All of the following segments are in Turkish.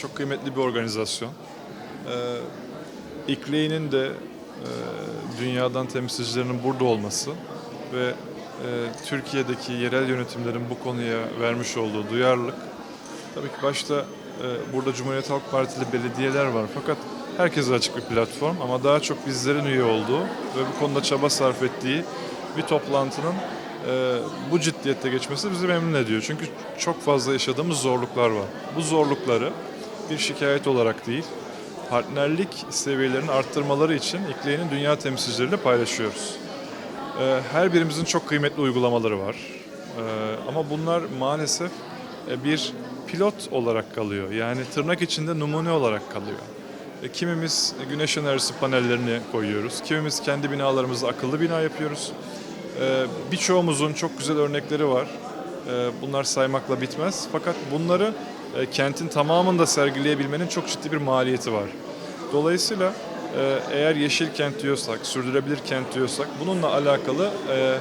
Çok kıymetli bir organizasyon. Ee, İKLE'nin de e, dünyadan temsilcilerinin burada olması ve e, Türkiye'deki yerel yönetimlerin bu konuya vermiş olduğu duyarlılık. Tabii ki başta e, burada Cumhuriyet Halk Partili belediyeler var fakat herkese açık bir platform ama daha çok bizlerin üye olduğu ve bu konuda çaba sarf ettiği bir toplantının bu ciddiyette geçmesi bizi memnun ediyor. Çünkü çok fazla yaşadığımız zorluklar var. Bu zorlukları bir şikayet olarak değil, partnerlik seviyelerini arttırmaları için İKLE'nin dünya temsilcileriyle paylaşıyoruz. Ee, Her birimizin çok kıymetli uygulamaları var. Ee, Ama bunlar maalesef e, bir pilot olarak kalıyor. Yani tırnak içinde numune olarak kalıyor. E, Kimimiz güneş enerjisi panellerini koyuyoruz. Kimimiz kendi binalarımızda akıllı bina yapıyoruz. Ee, Birçoğumuzun çok güzel örnekleri var. Bunlar saymakla bitmez. Fakat bunları kentin tamamında sergileyebilmenin çok ciddi bir maliyeti var. Dolayısıyla e, eğer yeşil kent diyorsak, sürdürülebilir kent diyorsak bununla alakalı e,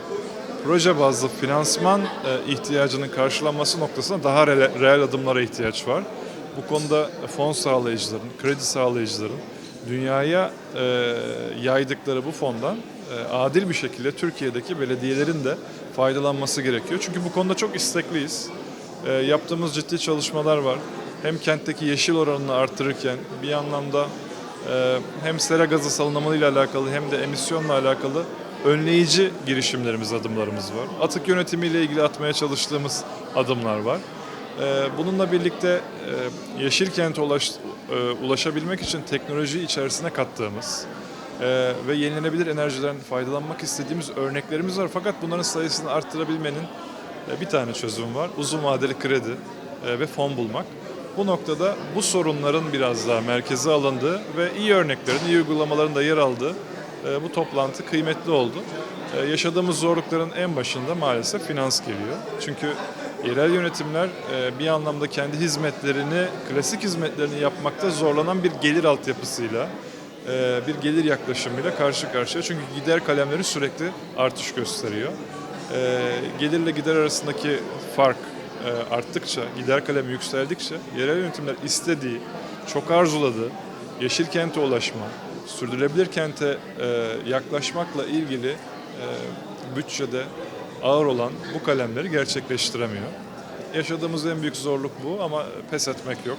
proje bazlı finansman e, ihtiyacının karşılanması noktasında daha reel, reel adımlara ihtiyaç var. Bu konuda fon sağlayıcıların, kredi sağlayıcıların dünyaya e, yaydıkları bu fondan e, adil bir şekilde Türkiye'deki belediyelerin de faydalanması gerekiyor. Çünkü bu konuda çok istekliyiz. E, yaptığımız ciddi çalışmalar var. Hem kentteki yeşil oranını arttırırken bir anlamda e, hem sera gazı salınımı ile alakalı hem de emisyonla alakalı önleyici girişimlerimiz, adımlarımız var. Atık yönetimiyle ilgili atmaya çalıştığımız adımlar var. E, bununla birlikte e, yeşil kente ulaş, e, ulaşabilmek için teknoloji içerisine kattığımız e, ve yenilenebilir enerjiden faydalanmak istediğimiz örneklerimiz var. Fakat bunların sayısını arttırabilmenin bir tane çözüm var. Uzun vadeli kredi e, ve fon bulmak. Bu noktada bu sorunların biraz daha merkeze alındığı ve iyi örneklerin, iyi uygulamaların da yer aldığı e, bu toplantı kıymetli oldu. E, Yaşadığımız zorlukların en başında maalesef finans geliyor. Çünkü yerel yönetimler e, bir anlamda kendi hizmetlerini, klasik hizmetlerini yapmakta zorlanan bir gelir altyapısıyla, e, bir gelir yaklaşımıyla karşı karşıya. Çünkü gider kalemleri sürekli artış gösteriyor. E, Gelirle gider arasındaki fark e, arttıkça, gider kalemi yükseldikçe yerel yönetimler istediği, çok arzuladığı yeşil kente ulaşma, sürdürülebilir kente e, yaklaşmakla ilgili e, bütçede ağır olan bu kalemleri gerçekleştiremiyor. Yaşadığımız en büyük zorluk bu ama pes etmek yok.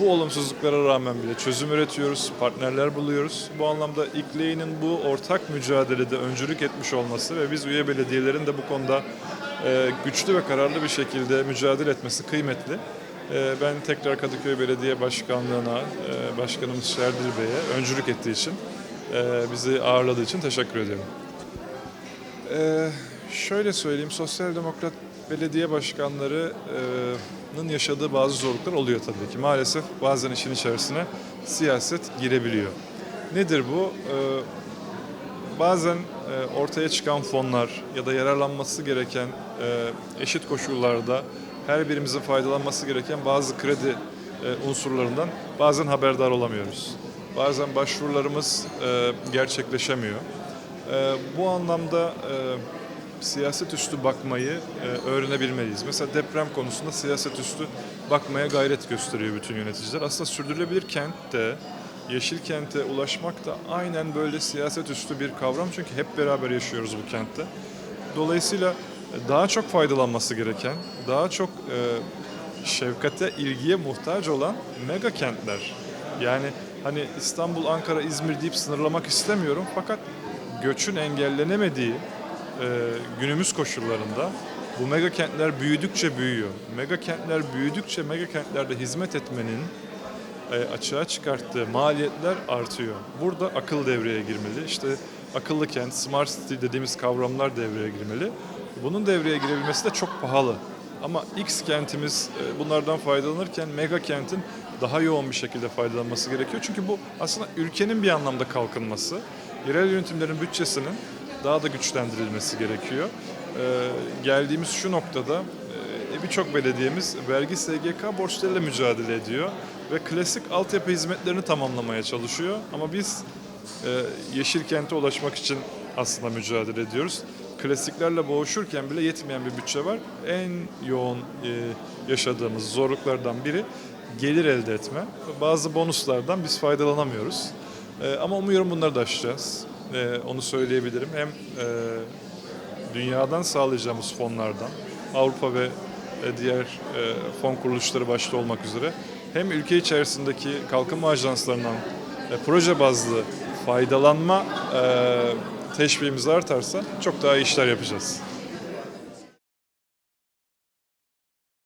Bu olumsuzluklara rağmen bile çözüm üretiyoruz, partnerler buluyoruz. Bu anlamda İKLE'nin bu ortak mücadelede öncülük etmiş olması ve biz üye belediyelerin de bu konuda e, güçlü ve kararlı bir şekilde mücadele etmesi kıymetli. E, Ben tekrar Kadıköy Belediye Başkanlığı'na, e, Başkanımız Şerdil Bey'e öncülük ettiği için, bizi ağırladığı için teşekkür ediyorum. Şöyle söyleyeyim, sosyal demokrat belediye başkanlarının yaşadığı bazı zorluklar oluyor tabii ki. Maalesef bazen işin içerisine siyaset girebiliyor. Nedir bu? Ee, bazen e, ortaya çıkan fonlar ya da yararlanması gereken e, eşit koşullarda her birimizin faydalanması gereken bazı kredi e, unsurlarından bazen haberdar olamıyoruz. Bazen başvurularımız e, gerçekleşemiyor. Ee, bu anlamda e, siyaset üstü bakmayı e, öğrenebilmeliyiz. Mesela deprem konusunda siyaset üstü bakmaya gayret gösteriyor bütün yöneticiler. Aslında sürdürülebilir kentte, yeşil kente ulaşmak da aynen böyle siyaset üstü bir kavram. Çünkü hep beraber yaşıyoruz bu kentte. Dolayısıyla daha çok faydalanması gereken, daha çok e, şefkate, ilgiye muhtaç olan mega kentler. Yani hani İstanbul, Ankara, İzmir deyip sınırlamak istemiyorum fakat göçün engellenemediği e, günümüz koşullarında bu mega kentler büyüdükçe büyüyor. Mega kentler büyüdükçe mega kentlerde hizmet etmenin e, açığa çıkarttığı maliyetler artıyor. Burada akıl devreye girmeli. İşte akıllı kent, smart city dediğimiz kavramlar devreye girmeli. Bunun devreye girebilmesi de çok pahalı. Ama X kentimiz e, bunlardan faydalanırken mega kentin daha yoğun bir şekilde faydalanması gerekiyor. Çünkü bu aslında ülkenin bir anlamda kalkınması. Yerel yönetimlerin bütçesinin daha da güçlendirilmesi gerekiyor. E, geldiğimiz şu noktada e, birçok belediyemiz vergi SGK borçlarıyla mücadele ediyor ve klasik altyapı hizmetlerini tamamlamaya çalışıyor. Ama biz e, yeşil kente ulaşmak için aslında mücadele ediyoruz. Klasiklerle boğuşurken bile yetmeyen bir bütçe var. En yoğun e, yaşadığımız zorluklardan biri gelir elde etme. Bazı bonuslardan biz faydalanamıyoruz. Ama umuyorum bunları da aşacağız. E, onu söyleyebilirim. Hem e, dünyadan sağlayacağımız fonlardan, Avrupa ve e, diğer e, fon kuruluşları başta olmak üzere hem ülke içerisindeki kalkınma ajanslarından e, proje bazlı faydalanma e, teşviğimiz artarsa çok daha iyi işler yapacağız.